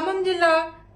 ఖమ్మం జిల్లా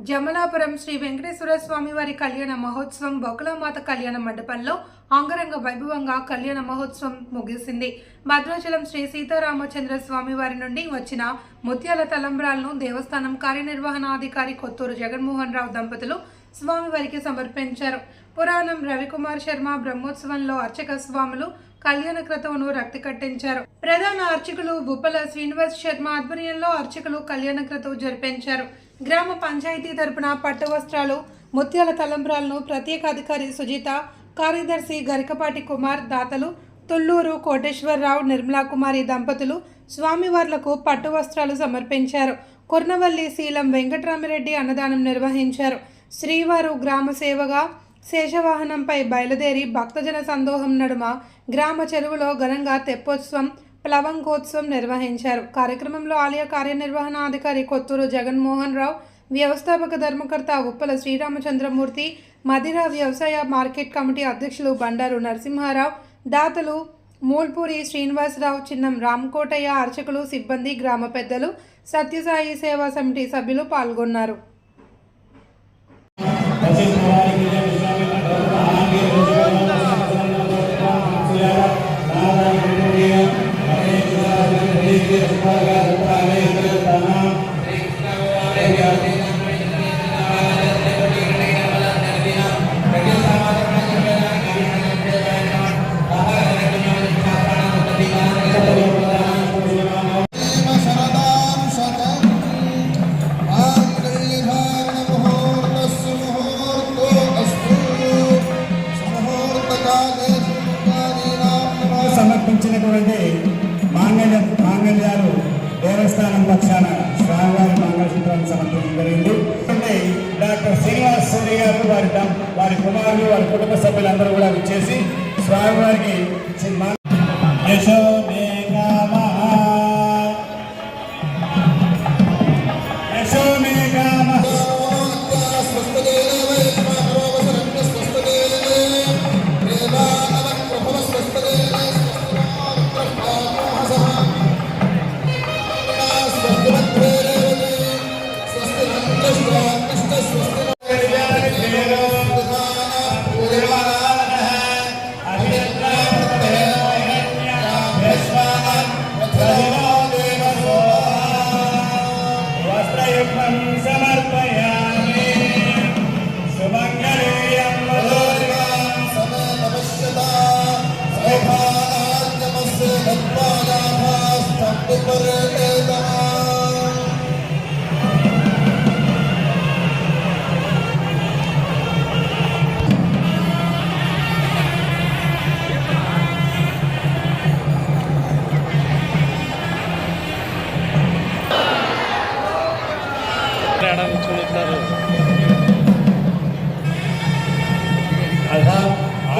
జమలాపురం శ్రీ వెంకటేశ్వర స్వామి వారి కళ్యాణ మహోత్సవం బొకలమాత కళ్యాణ మండపంలో అంగరంగ వైభవంగా కళ్యాణ మహోత్సవం ముగిసింది. భద్రాచలం శ్రీ సీతారామచంద్ర స్వామి వారి నుండి వచ్చిన ముత్యాల తలంబ్రాలను దేవస్థానం కార్యనిర్వహణాధికారి కొత్తూరు జగన్మోహన్ రావు దంపతులు స్వామివారికి సమర్పించారు. పురాణం రవికుమార్ శర్మ బ్రహ్మోత్సవంలో అర్చక స్వాములు కళ్యాణ క్రతువును రక్తి కట్టించారు. ప్రధాన అర్చకులు బుప్పల శ్రీనివాస్ శర్మ ఆధ్వర్యంలో అర్చకులు కళ్యాణ క్రతువు జరిపించారు. గ్రామ పంచాయతీ తరపున పట్టు వస్త్రాలు ముత్యాల తలంబ్రాలను ప్రత్యేక అధికారి సుజిత కార్యదర్శి గరికపాటి కుమార్ దాతలు తుళ్ళూరు కోటేశ్వరరావు నిర్మలా కుమారి దంపతులు స్వామివార్లకు పట్టు వస్త్రాలు సమర్పించారు. కుర్నవల్లి శీలం వెంకటరామిరెడ్డి అన్నదానం నిర్వహించారు. శ్రీవారు గ్రామ సేవగా శేషవాహనంపై బయలుదేరి భక్తజన సందోహం నడుమ గ్రామ చెరువులో ఘనంగా తెప్పోత్సవం ప్లవంగోత్సవం నిర్వహించారు. కార్యక్రమంలో ఆలయ కార్యనిర్వహణాధికారి కొత్తూరు జగన్మోహన్ రావు వ్యవస్థాపక ధర్మకర్త ఉప్పల శ్రీరామచంద్రమూర్తి మదిర వ్యవసాయ మార్కెట్ కమిటీ అధ్యక్షులు బండారు నరసింహారావు దాతలు మూల్పూరి శ్రీనివాసరావు చిన్నం రామకోటయ్య అర్చకులు సిబ్బంది గ్రామ పెద్దలు సత్యసాయి సేవా సమితి సభ్యులు పాల్గొన్నారు. మాంగళ్య మాంగళ్యాలు దేవస్థానం పక్షాన స్వామివారి మంగళసూత్రాన్ని సమర్పించడం జరిగింది. అంటే డాక్టర్ శ్రీనివాస్ సూర్య గారు వారి వారి కుమారులు వారి కుటుంబ సభ్యులందరూ కూడా విచ్చేసి స్వామివారికి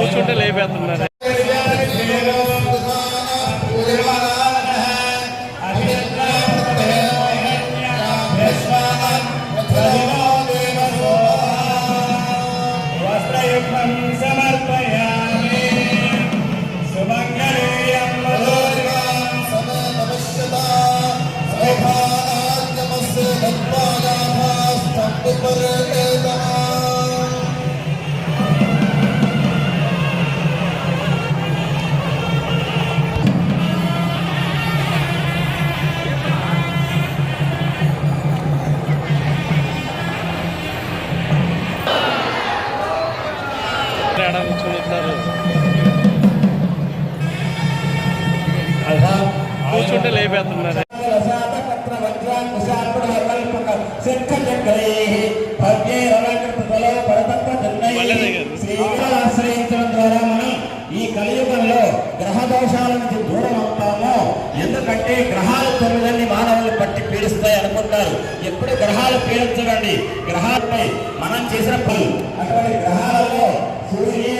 కూర్చుంటే లేపేస్తున్నారు. కూర్చుంటే లేపేస్తున్నారు ఆశ్రయించడం ద్వారా మనం ఈ కలియుగంలో గ్రహ దోషాల నుంచి దూరం అవుతామో ఎందుకంటే గ్రహాల తొమ్మిదని మానవులు పట్టి పీడిస్తాయి అనుకుంటారు. ఎప్పుడు గ్రహాలు పీడించకండి గ్రహాలపై మనం చేసిన పనులు. అటువంటి గ్రహాలలో సూర్యేంద్ర